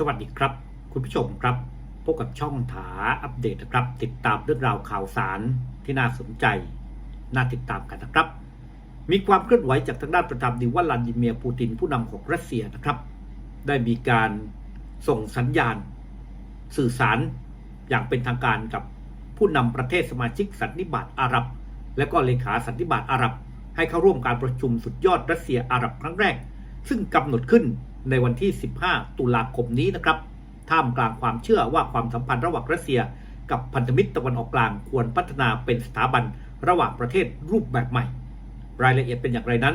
สวัสดีครับ คุณผู้ชมครับ พบกับช่องถาอัปเดตนะครับ ติดตามเรื่องราวข่าวสารที่น่าสนใจ น่าติดตามกันนะครับ มีความเคลื่อนไหวจากทางด้านประธานาธิบดีวลาดิเมียร์ปูตินผู้นำของรัสเซียนะครับ ได้มีการส่งสัญญาณ สื่อสารอย่างเป็นทางการกับผู้นำประเทศสมาชิกสันนิบาตอาหรับ และก็เลขาสันนิบาตอาหรับ ให้เข้าร่วมการประชุมสุดยอดรัสเซียอาหรับครั้งแรก ซึ่งกำหนดขึ้น ในวันที่ 15 ตุลาคมนี้นะครับท่ามกลางความเชื่อว่าความสัมพันธ์ระหว่างรัสเซีย กับพันธมิตรตะวันออกกลางควรพัฒนาเป็นสถาบันระหว่างประเทศรูปแบบใหม่ รายละเอียดเป็นอย่างไรนั้น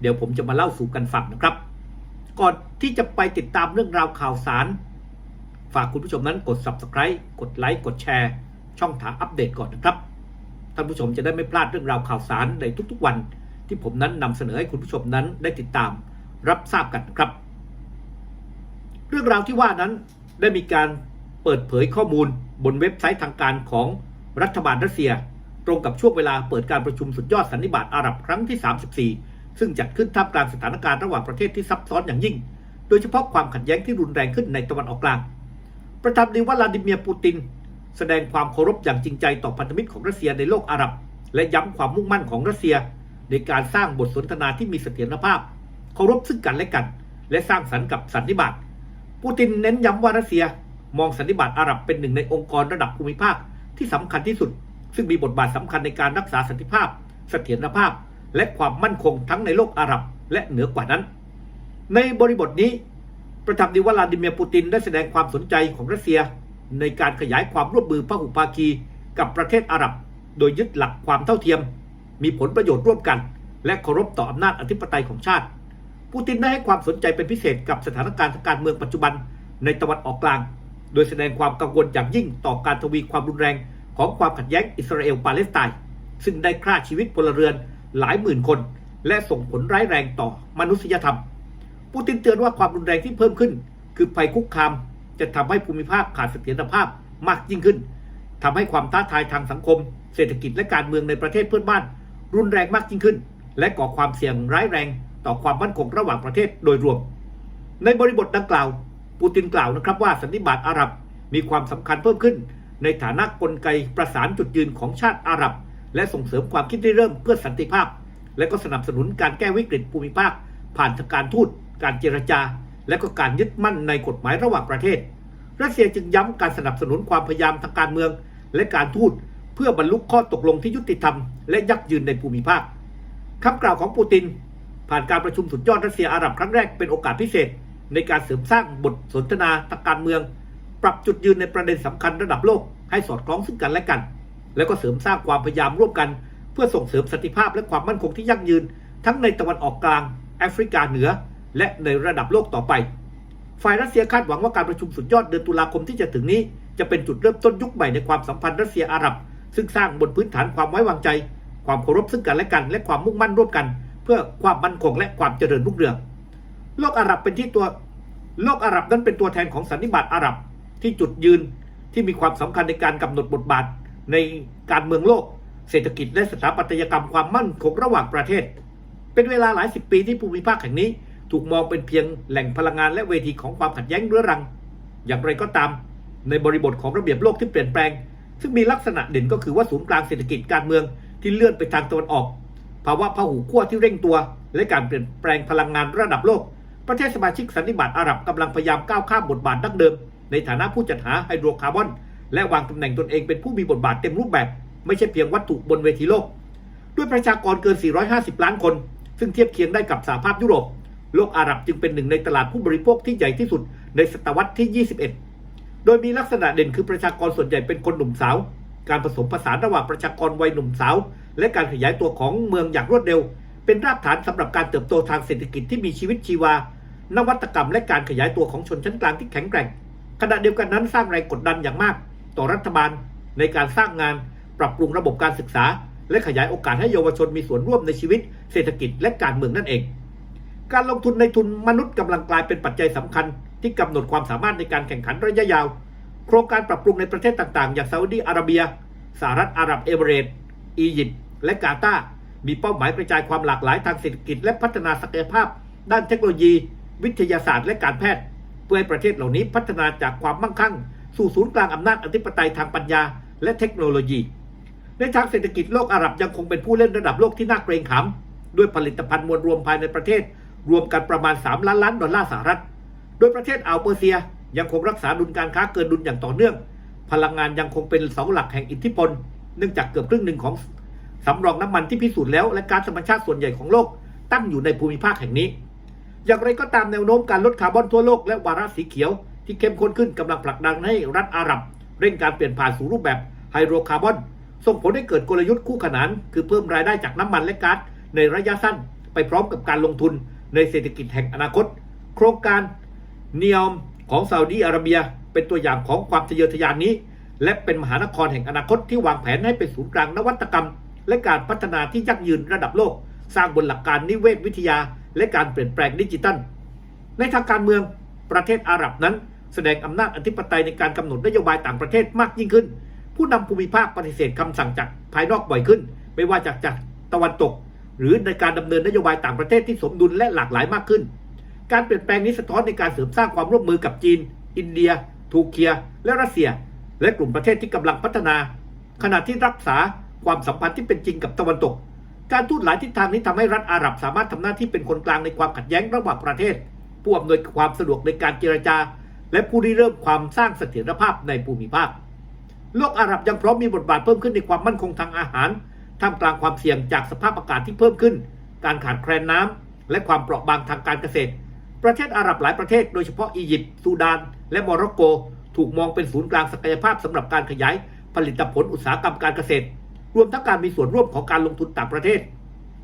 เดี๋ยวผมจะมาเล่าสู่กันฟังนะครับ ก่อนที่จะไปติดตามเรื่องราวข่าวสาร ฝากคุณผู้ชมนั้นกด subscribe กดไลค์กดแชร์ช่องถามอัปเดตก่อนนะครับท่านผู้ชมจะได้ไม่พลาดเรื่องราวข่าวสารในทุกๆวัน ที่ผมนั้นนำเสนอให้คุณผู้ชมนั้นได้ติดตามรับทราบกันนะครับ รื่องราวที่ว่านั้นได้มีการเปิดเผยข้อมูลบนเว็บไซต์ทางการของรัฐบาลรัสเซีย ตรงกับช่วงเวลาเปิดการประชุมสุดยอดสันนิบาตอาหรับครั้งที่ 34 ซึ่งจัดขึ้นท่ามกลางสถานการณ์ระหว่างประเทศที่ซับซ้อนอย่างยิ่ง โดยเฉพาะความขัดแย้งที่รุนแรงขึ้นในตะวันออกกลาง ประธานาธิบดีวลาดิเมียร์ปูติน แสดงความเคารพอย่างจริงใจต่อพันธมิตรของรัสเซียในโลกอาหรับ และย้ำความมุ่งมั่นของรัสเซีย ในการสร้างบทสนทนาที่มีเสถียรภาพ เคารพซึ่งกันและกัน และสร้างสรรค์กับสันนิบาต ปูตินเน้นย้ำว่ารัสเซีย มองสันนิบาตอาหรับเป็นหนึ่งในองค์กรระดับภูมิภาคที่สำคัญที่สุด ซึ่งมีบทบาทสำคัญในการรักษาสันติภาพ เสถียรภาพ และความมั่นคงทั้งในโลกอาหรับและเหนือกว่านั้น ในบริบทนี้ ประธานาธิบดีวลาดิเมียร์ปูตินได้แสดงความสนใจของรัสเซีย ในการขยายความร่วมมือพหุภาคี กับประเทศอาหรับ โดยยึดหลักความเท่าเทียม มีผลประโยชน์ร่วมกัน และเคารพต่ออำนาจอธิปไตยของชาติ ปูตินได้ให้ความสนใจเป็นพิเศษกับสถานการณ์ทางการเมืองปัจจุบันในตะวันออกกลาง โดยแสดงความกังวลอย่างยิ่งต่อการทวีความรุนแรงของความขัดแย้งอิสราเอลปาเลสไตน์ซึ่งได้ฆ่าชีวิตพลเรือนหลายหมื่นคน และส่งผลร้ายแรงต่อมนุษยธรรม ปูตินเตือนว่าความรุนแรงที่เพิ่มขึ้น คือภัยคุกคาม จะทำให้ภูมิภาคขาดเสถียรภาพมากยิ่งขึ้นทำให้ความท้าทายทางสังคม เศรษฐกิจและการเมืองในประเทศเพื่อนบ้าน รุนแรงมากยิ่งขึ้น และก่อความเสี่ยงร้ายแรง ต่อความมั่นคงระหว่างประเทศโดยรวม ในบริบทดังกล่าว ปูตินกล่าวนะครับว่าสันนิบาตอาหรับมีความสำคัญเพิ่มขึ้น ในฐานะกลไกประสานจุดยืนของชาติอาหรับ และส่งเสริมความคิดริเริ่มเพื่อสันติภาพ และก็สนับสนุนการแก้วิกฤตภูมิภาค ผ่านทางการทูต การเจรจา และก็การยึดมั่นในกฎหมายระหว่างประเทศ รัสเซียจึงย้ำการสนับสนุนความพยายามทางการเมือง และการทูตเพื่อบรรลุข้อตกลงที่ยุติธรรม และยั่งยืนในภูมิภาคคำกล่าวของปูติน ผ่านการประชุมสุดยอดรัสเซียอาหรับครั้งแรกเป็นโอกาสพิเศษ ในการเสริมสร้างบทสนทนาทางการเมือง ปรับจุดยืนในประเด็นสำคัญระดับโลกให้สอดคล้องซึ่งกันและกัน แล้วก็เสริมสร้างความพยายามร่วมกัน เพื่อส่งเสริมสันติภาพและความมั่นคงที่ยั่งยืน ทั้งในตะวันออกกลางแอฟริกาเหนือ และในระดับโลกต่อไป ฝ่ายรัสเซียคาดหวังว่าการประชุมสุดยอดเดือนตุลาคมที่จะถึงนี้ จะเป็นจุดเริ่มต้นยุคใหม่ในความสัมพันธ์รัสเซียอาหรับ ซึ่งสร้างบนพื้นฐานความไว้วางใจ ความเคารพซึ่งกันและกัน และความมุ่งมั่นร่วมกัน เพื่อความมั่นคงและความเจริญรุ่งเรือง โลกอาหรับเป็นที่ตัวโลกอาหรับนั้นเป็นตัวแทนของสันนิบาตอาหรับ ที่จุดยืนที่มีความสำคัญในการกำหนดบทบาท ในการเมืองโลก เศรษฐกิจและสถาปัตยกรรมความมั่นคงระหว่างประเทศ เป็นเวลาหลายสิบปีที่ภูมิภาคแห่งนี้ ถูกมองเป็นเพียงแหล่งพลังงานและเวทีของความขัดแย้งเรื้อรัง อย่างไรก็ตาม ในบริบทของระเบียบโลกที่เปลี่ยนแปลง ซึ่งมีลักษณะเด่นก็คือว่าศูนย์กลางเศรษฐกิจการเมืองที่เลื่อนไปทางตะวันออก ภาวะพหุขั้วที่เร่งตัว และการเปลี่ยนแปลงพลังงานระดับโลก ประเทศสมาชิกสันนิบาตอาหรับกำลังพยายามก้าวข้ามบทบาทดั้งเดิม ในฐานะผู้จัดหาไฮโดรคาร์บอน และวางตำแหน่งตนเองเป็นผู้มีบทบาทเต็มรูปแบบ ไม่ใช่เพียงวัตถุบนเวทีโลก ด้วยประชากรเกิน 450 ล้านคน ซึ่งเทียบเคียงได้กับสหภาพยุโรป โลกอาหรับจึงเป็นหนึ่งในตลาดผู้บริโภคที่ใหญ่ที่สุดในศตวรรษที่ 21 โดยมีลักษณะเด่นคือประชากรส่วนใหญ่เป็นคนหนุ่มสาว การผสมผสานระหว่างประชากรวัยหนุ่มสาว และการขยายตัวของเมืองอย่างรวดเร็ว เป็นรากฐานสำหรับการเติบโตทางเศรษฐกิจที่มีชีวิตชีวา นวัตกรรมและการขยายตัวของชนชั้นกลางที่แข็งแกร่ง ขณะเดียวกันนั้นสร้างแรงกดดันอย่างมาก ต่อรัฐบาล ในการสร้างงาน ปรับปรุงระบบการศึกษา และขยายโอกาสให้เยาวชนมีส่วนร่วมในชีวิต เศรษฐกิจและการเมืองนั่นเอง การลงทุนในทุนมนุษย์กำลังกลายเป็นปัจจัยสำคัญ ที่กำหนดความสามารถในการแข่งขันระยะยาว โครงการปรับปรุงในประเทศต่างๆ อย่างซาอุดีอาระเบียสหรัฐอาหรับเอมิเรตส์อียิปต์ และกาตามีเป้าหมายกระจายความหลากหลายทางเศรษฐกิจ และพัฒนาศักยภาพ ด้านเทคโนโลยี วิทยาศาสตร์ และการแพทย์ เพื่อให้ประเทศเหล่านี้พัฒนาจากความมั่งคั่ง สู่ศูนย์กลางอำนาจอธิปไตยทางปัญญา และเทคโนโลยี ในทางเศรษฐกิจโลกอาหรับยังคงเป็นผู้เล่นระดับโลกที่น่าเกรงขามด้วยผลิตภัณฑ์มวลรวมภายในประเทศ รวมกันประมาณ 3 ล้านล้านดอลลาร์สหรัฐ โดยประเทศอ่าวเปอร์เซียยังคงรักษาดุลการค้าเกินดุลอย่างต่อเนื่อง พลังงานยังคงเป็นเสาหลักแห่งอิทธิพล เนื่องจากเกือบครึ่งหนึ่งของ สำรองน้ำมันที่พิสูจน์แล้วและการธรรมชาติส่วนใหญ่ของโลก ตั้งอยู่ในภูมิภาคแห่งนี้ อย่างไรก็ตามแนวโน้มการลดคาร์บอนทั่วโลกและวาระสีเขียว ที่เข้มข้นขึ้นกำลังผลักดันให้รัฐอาหรับ เร่งการเปลี่ยนผ่านสู่รูปแบบไฮโดรคาร์บอนส่งผลให้เกิดกลยุทธ์คู่ขนาน คือเพิ่มรายได้จากน้ำมันและก๊าซในระยะสั้น ไปพร้อมกับการลงทุนในเศรษฐกิจแห่งอนาคต โครงการเนียมของซาอุดีอาระเบีย เป็นตัวอย่างของความทะเยอทะยานนี้ และเป็นมหานครแห่งอนาคตที่วางแผนให้เป็นศูนย์กลางนวัตกรรม และการพัฒนาที่ยั่งยืนระดับโลก สร้างบนหลักการนิเวศวิทยา และการเปลี่ยนแปลงดิจิทัล ในทางการเมืองประเทศอาหรับนั้น แสดงอำนาจอธิปไตยในการกำหนดนโยบายต่างประเทศมากยิ่งขึ้น ผู้นำภูมิภาคปฏิเสธคำสั่งจากภายนอกบ่อยขึ้น ไม่ว่าจากจากตะวันตก หรือในการดำเนินนโยบายต่างประเทศที่สมดุลและหลากหลายมากขึ้น การเปลี่ยนแปลงนี้สะท้อนในการเสริมสร้างความร่วมมือกับจีน อินเดียทูเคีย และรัสเซีย และกลุ่มประเทศที่กำลังพัฒนา ขณะที่รักษา ความสัมพันธ์ที่เป็นจริงกับตะวันตก การทูตหลายทิศทางนี้ทำให้รัฐอาหรับสามารถทำหน้าที่เป็นคนกลางในความขัดแย้งระหว่างประเทศ ผู้อำนวยความสะดวกในการเจรจา และผู้ริเริ่มความสร้างเสถียรภาพในภูมิภาค โลกอาหรับยังพร้อมมีบทบาทเพิ่มขึ้นในความมั่นคงทางอาหารท่ามกลางความเสี่ยงจากสภาพอากาศที่เพิ่มขึ้น การขาดแคลนน้ำและความเปราะบางทางการเกษตร ประเทศอาหรับหลายประเทศโดยเฉพาะอียิปต์ซูดาน และโมร็อกโก ถูกมองเป็นศูนย์กลางศักยภาพสำหรับการขยายผลิตผลอุตสาหกรรมการเกษตร รวมทั้งการมีส่วนร่วมของการลงทุนต่างประเทศ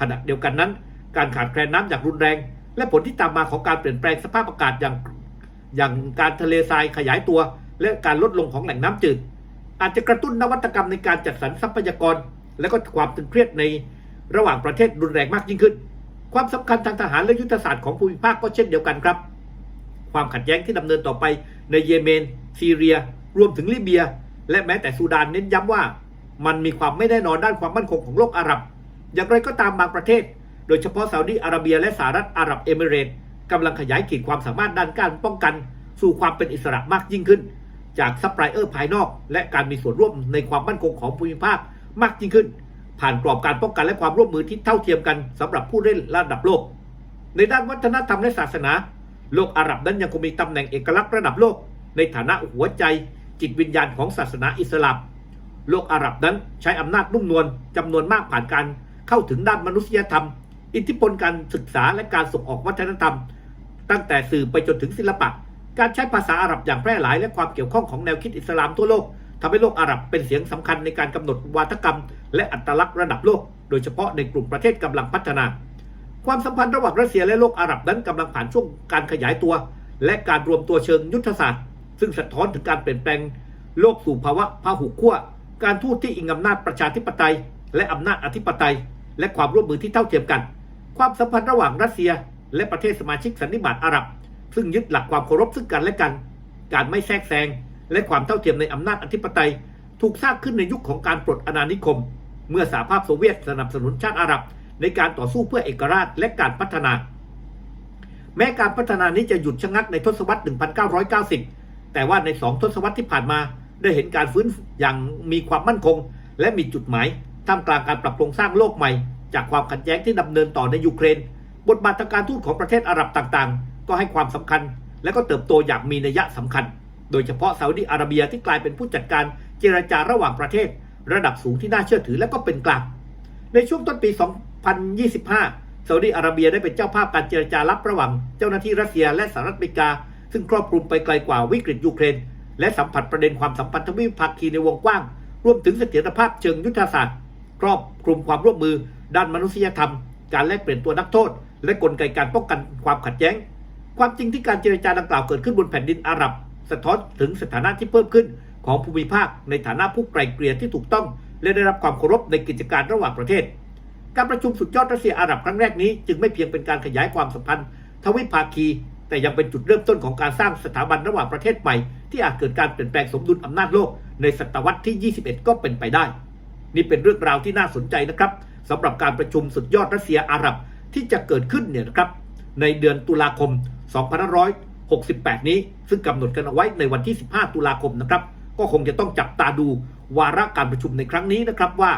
ขณะเดียวกันนั้น การขาดแคลนน้ำอย่างรุนแรง และผลที่ตามมาของการเปลี่ยนแปลงสภาพอากาศอย่างอย่างการทะเลทรายขยายตัว และการลดลงของแหล่งน้ำจืด อาจจะกระตุ้นนวัตกรรมในการจัดสรรทรัพยากร และก็ความตึงเครียดในระหว่างประเทศรุนแรงมากยิ่งขึ้น ความสำคัญทางทหารและยุทธศาสตร์ของภูมิภาคก็เช่นเดียวกันครับ ความขัดแย้งที่ดำเนินต่อไปในเยเมน ซีเรีย รวมถึงลิเบีย และแม้แต่ซูดานเน้นย้ำว่า มันมีความไม่แน่นอนด้านความมั่นคงของโลกอาหรับ อย่างไรก็ตามบางประเทศ โดยเฉพาะซาอุดีอาระเบียและสหรัฐอาหรับเอมิเรตส์กำลังขยายขีดความสามารถด้านการป้องกัน สู่ความเป็นอิสระมากยิ่งขึ้น จากซัพพลายเออร์ภายนอก และการมีส่วนร่วมในความมั่นคงของภูมิภาคมากยิ่งขึ้น ผ่านกรอบการป้องกันและความร่วมมือที่เท่าเทียมกันสำหรับผู้เล่นระดับโลก ในด้านวัฒนธรรมและศาสนา โลกอาหรับนั้นยังคงมีตำแหน่งเอกลักษณ์ระดับโลก ในฐานะหัวใจ จิตวิญญาณของศาสนาอิสลาม โลกอาหรับนั้นใช้อำนาจนุ่มนวลจำนวนมากผ่านการเข้าถึงด้านมนุษยธรรม อิทธิพลการศึกษาและการส่งออกวัฒนธรรม ตั้งแต่สื่อไปจนถึงศิลปะ การใช้ภาษาอาหรับอย่างแพร่หลายและความเกี่ยวข้องของแนวคิดอิสลามทั่วโลกทำให้โลกอาหรับเป็นเสียงสำคัญในการกำหนดวาทกรรม และอัตลักษณ์ระดับโลก โดยเฉพาะในกลุ่มประเทศกำลังพัฒนา ความสัมพันธ์ระหว่างรัสเซียและโลกอาหรับนั้นกำลังผ่านช่วงการขยายตัว และการรวมตัวเชิงยุทธศาสตร์ ซึ่งสะท้อนถึงการเปลี่ยนแปลง โลกสู่ภาวะพหุขั้ว การทูตที่อิงอำนาจประชาธิปไตย และอำนาจอธิปไตย และความร่วมมือที่เท่าเทียมกัน ความสัมพันธ์ระหว่างรัสเซีย และประเทศสมาชิกสันนิบาตอาหรับ ซึ่งยึดหลักความเคารพซึ่งกันและกัน การไม่แทรกแซงและความเท่าเทียมในอำนาจอธิปไตย ถูกสร้างขึ้นในยุคของการปลดอาณานิคม เมื่อสหภาพโซเวียตสนับสนุนชาติอาหรับ ในการต่อสู้เพื่อเอกราชและการพัฒนา แม้การพัฒนานี้จะหยุดชะงักในทศวรรษ 1990 แต่ว่าในสองทศวรรษที่ผ่านมา ได้เห็นการฟื้นอย่างมีความมั่นคง และมีจุดหมายท่ามกลางการปรับโครงสร้างโลกใหม่ จากความขัดแย้งที่ดำเนินต่อในยูเครน บทบาททางการทูตของประเทศอาหรับต่างๆ ก็ให้ความสำคัญ และก็เติบโตอย่างมีนัยสำคัญ โดยเฉพาะซาอุดิอาระเบียที่กลายเป็นผู้จัดการเจรจาระหว่างประเทศ ระดับสูงที่น่าเชื่อถือและก็เป็นกลางในช่วงต้นปี 2025 ซาอุดิอาระเบียได้เป็นเจ้าภาพการเจรจาลับระหว่างเจ้าหน้าที่รัสเซียและสหรัฐอเมริกา ซึ่งครอบคลุมไปไกลกว่าวิกฤตยูเครน และสัมผัสประเด็นความสัมพันธวิภาคีในวงกว้าง รวมถึงเสถียรภาพเชิงยุทธศาสตร์ ครอบคลุมความร่วมมือ ด้านมนุษยธรรม การแลกเปลี่ยนตัวนักโทษ และกลไกการป้องกันความขัดแย้ง ความจริงที่การเจรจาดังกล่าวเกิดขึ้นบนแผ่นดินอาหรับ สะท้อนถึงสถานะที่เพิ่มขึ้นของภูมิภาคในฐานะผู้ไกลเกลี่ยที่ถูกต้อง และได้รับความเคารพในกิจการระหว่างประเทศ การประชุมสุดยอดรัสเซียอาหรับครั้งแรกนี้จึงไม่เพียงเป็นการขยายความสัมพันธ์ทวิภาคี แต่ยังเป็นจุดเริ่มต้นของการสร้างสถาบันระหว่างประเทศใหม่ ที่อาจเกิดการเปลี่ยนแปลงสมดุลอำนาจโลกในศตวรรษที่ 21 ก็เป็นไปได้ นี่เป็นเรื่องราวที่น่าสนใจนะครับสำหรับการประชุมสุดยอดรัสเซียอาหรับ ที่จะเกิดขึ้นเนี่ยนะครับในเดือนตุลาคม 2566 68 นี้ ซึ่งกำหนดกันเอาไว้ในวันที่ 15 ตุลาคมนะครับ ก็คงจะต้องจับตาดูวาระการประชุมในครั้งนี้นะครับว่า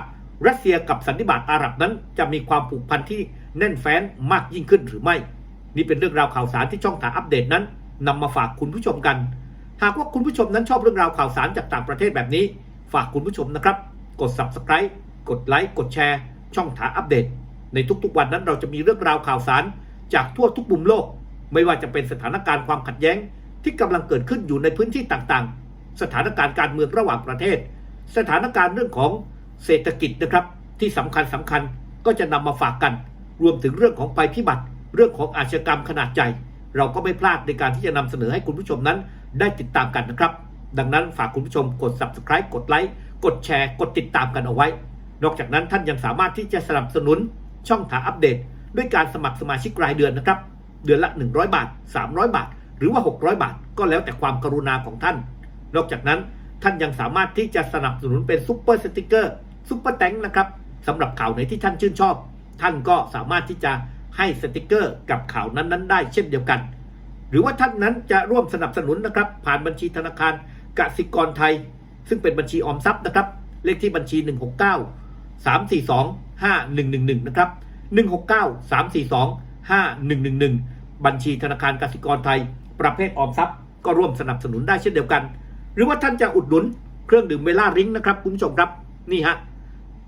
รัสเซียกับสันนิบาตอาหรับนั้นจะมีความผูกพันที่แน่นแฟ้นมากยิ่งขึ้นหรือไม่ นี่เป็นเรื่องราวข่าวสารที่ช่องถาอัปเดตนั้นนำมาฝากคุณผู้ชมกัน หากว่าคุณผู้ชมนั้นชอบเรื่องราวข่าวสารจากต่างประเทศแบบนี้ ฝากคุณผู้ชมนะครับ กด subscribe กดไลค์กดแชร์ช่องถาอัปเดต ในทุกๆวันนั้นเราจะมีเรื่องราวข่าวสารจากทั่วทุกมุมโลก ไม่ว่าจะเป็นสถานการณ์ความขัดแย้ง ที่กำลังเกิดขึ้นอยู่ในพื้นที่ต่างๆ สถานการณ์การเมืองระหว่างประเทศ สถานการณ์เรื่องของเศรษฐกิจนะครับ ที่สำคัญสำคัญก็จะนำมาฝากกัน รวมถึงเรื่องของภัยพิบัติ เรื่องของอาชญากรรมขนาดใหญ่เราก็ไม่พลาดในการที่จะนำเสนอให้คุณผู้ชมนั้น ได้ติดตามกันนะครับ ดังนั้นฝากคุณผู้ชมกด subscribe กดไลค์กดแชร์ กดติดตามกันเอาไว้ นอกจากนั้นท่านยังสามารถที่จะสนับสนุนช่องถาอัปเดต ด้วยการสมัครสมาชิกรายเดือนนะครับ เดือนละ 100 บาท 300 บาท หรือว่า 600 บาท ก็แล้วแต่ความกรุณาของท่าน นอกจากนั้นท่านยังสามารถที่จะสนับสนุนเป็นซุปเปอร์สติกเกอร์ซุปเปอร์แตงนะครับสำหรับข่าวไหนที่ท่านชื่นชอบ ท่านก็สามารถที่จะ ให้สติกเกอร์กับข่าวนั้นๆ ได้เช่นเดียวกัน หรือว่าท่านนั้นจะร่วมสนับสนุนนะครับ ผ่านบัญชีธนาคารกสิกรไทย ซึ่งเป็นบัญชีออมทรัพย์นะครับ เลขที่บัญชี 169 342 5111 นะครับ 169 342 5111 บัญชีธนาคารกสิกรไทย ประเภทออมทรัพย์ ก็ร่วมสนับสนุนได้เช่นเดียวกัน หรือว่าท่านจะอุดหนุนเครื่องดื่มเวล่าริงนะครับคุณผู้ชมครับนี่ฮะ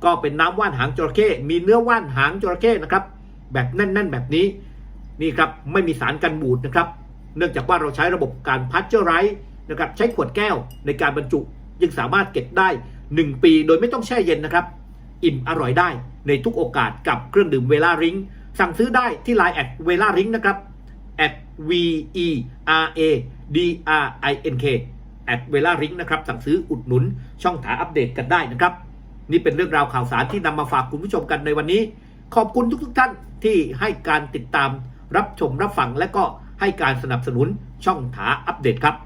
ก็เป็นน้ำว่านหางจระเข้มีเนื้อว่านหางจระเข้นะครับ แบบแน่น ๆ แบบนี้นี่ครับไม่มีสารกันบูดนะครับ เนื่องจากว่าเราใช้ระบบการพัชเจอร์ไรส์นะครับใช้ขวดแก้วในการบรรจุยังสามารถเก็บได้ 1 ปีโดยไม่ต้องแช่เย็นนะครับ อิ่มอร่อยได้ในทุกโอกาสกับเครื่องดื่มเวลาริงสั่งซื้อได้ที่ Line แอดเวลาริงนะครับ at v e r a d r i n k แอดเวลาริงนะครับ สั่งซื้ออุดหนุนช่องถาอัปเดตกันได้นะครับ นี่เป็นเรื่องราวข่าวสารที่นำมาฝากคุณผู้ชมกันในวันนี้ ขอบคุณทุกๆท่านที่ให้การติดตามรับชมรับฟังและก็ให้การสนับสนุนช่องถาอัปเดตครับ